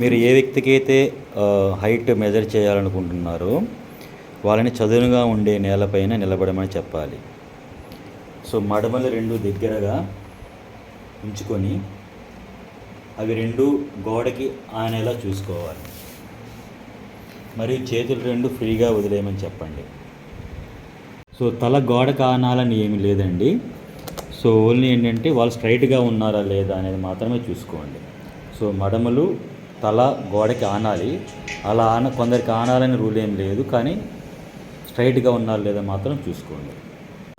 మీరు ఏ వ్యక్తికి అయితే హైట్ మెజర్ చేయాలనుకుంటున్నారో వాళ్ళని చదునుగా ఉండే నేలపైన నిలబడమని చెప్పాలి. సో మడమలు రెండు దగ్గరగా ఉంచుకొని అవి రెండు గోడకి ఆనేలా చూసుకోవాలి. మరియు చేతులు రెండు ఫ్రీగా వదిలేయమని చెప్పండి. సో తల గోడకు ఆనాలని ఏమీ లేదండి. సో ఓన్లీ ఏంటంటే వాళ్ళు స్ట్రైట్గా ఉన్నారా లేదా అనేది మాత్రమే చూసుకోండి. సో మడమలు తల గోడకి ఆనాలి. అలా ఆన కొందరికి ఆనాలని రూల్ ఏం లేదు కానీ స్ట్రైట్గా ఉన్నారు లేదా మాత్రం చూసుకోండి.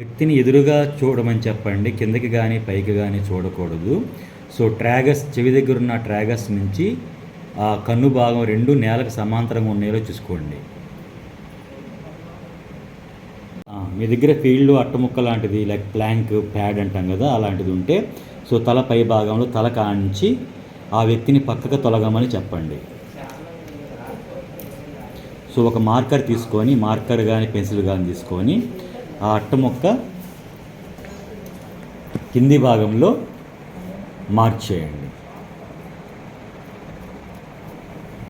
వ్యక్తిని ఎదురుగా చూడమని చెప్పండి కిందకి కానీ పైకి కానీ చూడకూడదు. సో ట్రాగస్ చెవి దగ్గర ఉన్న ట్రాగస్ నుంచి ఆ కన్ను భాగం రెండు నేలకు సమాంతరంగా ఉండేలా చూసుకోండి. మీ దగ్గర ఫీల్డ్ అట్టముక్క లాంటిది లైక్ ప్లాంక్ ప్యాడ్ అంటాం కదా అలాంటిది ఉంటే సో తల పై భాగంలో తల కాంచి ఆ వ్యక్తిని పక్కకు తొలగమని చెప్పండి. సో ఒక మార్కర్ తీసుకొని మార్కర్ కానీ పెన్సిల్ కానీ తీసుకొని ఆ అట్ట మొక్క కింది భాగంలో మార్చేయండి చేయండి.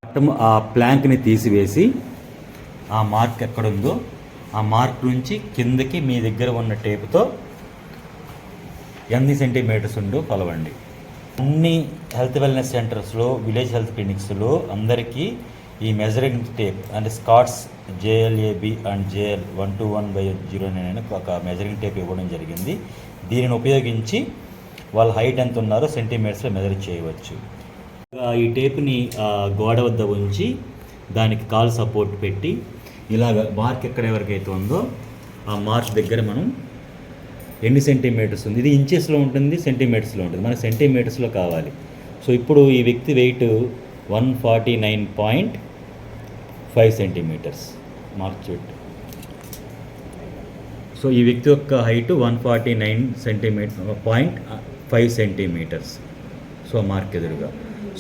అట్టము ఆ ప్లాంక్ని తీసివేసి ఆ మార్క్ ఎక్కడుందో ఆ మార్క్ నుంచి కిందకి మీ దగ్గర ఉన్న టేపుతో ఎన్ని సెంటీమీటర్స్ ఉందో కొలవండి. అన్ని హెల్త్ వెల్నెస్ సెంటర్స్లో విలేజ్ హెల్త్ క్లినిక్స్లో అందరికీ ఈ మెజరింగ్ టేప్ అంటే Scots J L A B and J L one two one by zero nine అని ఒక మెజరింగ్ టేప్ ఇవ్వడం జరిగింది. దీనిని ఉపయోగించి వాళ్ళ హైట్ ఎంత ఉన్నారో సెంటీమీటర్స్లో మెజర్ చేయవచ్చు. ఈ టేప్ని ఆ, గోడ వద్ద ఉంచి దానికి కాల్ సపోర్ట్ పెట్టి ఇలాగ మార్క్ ఎక్కడ ఎవరికైతే ఉందో ఆ మార్క్ దగ్గర మనం ఎన్ని సెంటీమీటర్స్ ఉంది? ఇది ఇంచెస్లో ఉంటుంది సెంటీమీటర్స్లో ఉంటుంది. మనకు సెంటీమీటర్స్లో కావాలి. సో ఇప్పుడు ఈ వ్యక్తి weight one forty nine point five centimetres. Mark so ఈ వ్యక్తి యొక్క height one forty nine centimetre point five centimetres. So mark ఎదురుగా.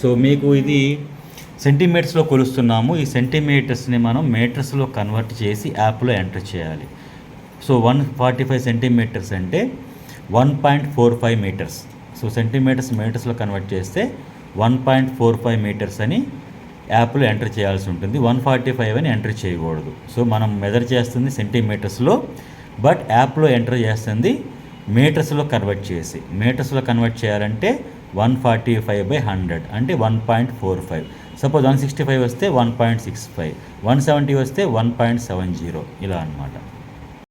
సో మీకు ఇది సెంటీమీటర్స్లో కొలుస్తున్నాము. ఈ సెంటీమీటర్స్ని మనం మీటర్స్లో కన్వర్ట్ చేసి యాప్లో ఎంటర్ చేయాలి. So one forty five centimetres అంటే one point four five metres. So centimetres మీటర్స్లో convert చేస్తే one point four five metres అని యాప్లో ఎంటర్ చేయాల్సి ఉంటుంది. వన్ ఫార్టీ ఫైవ్ అని ఎంటర్ చేయకూడదు. సో మనం మెజర్ చేస్తుంది సెంటీమీటర్స్లో బట్ యాప్లో ఎంటర్ చేస్తుంది మీటర్స్లో కన్వర్ట్ చేసి. మీటర్స్లో కన్వర్ట్ చేయాలంటే one forty five by hundred అంటే one point four five. Suppose one sixty five వస్తే one point six five one seventy వస్తే వన్ పాయింట్ సెవెన్ జీరో ఇలా అనమాట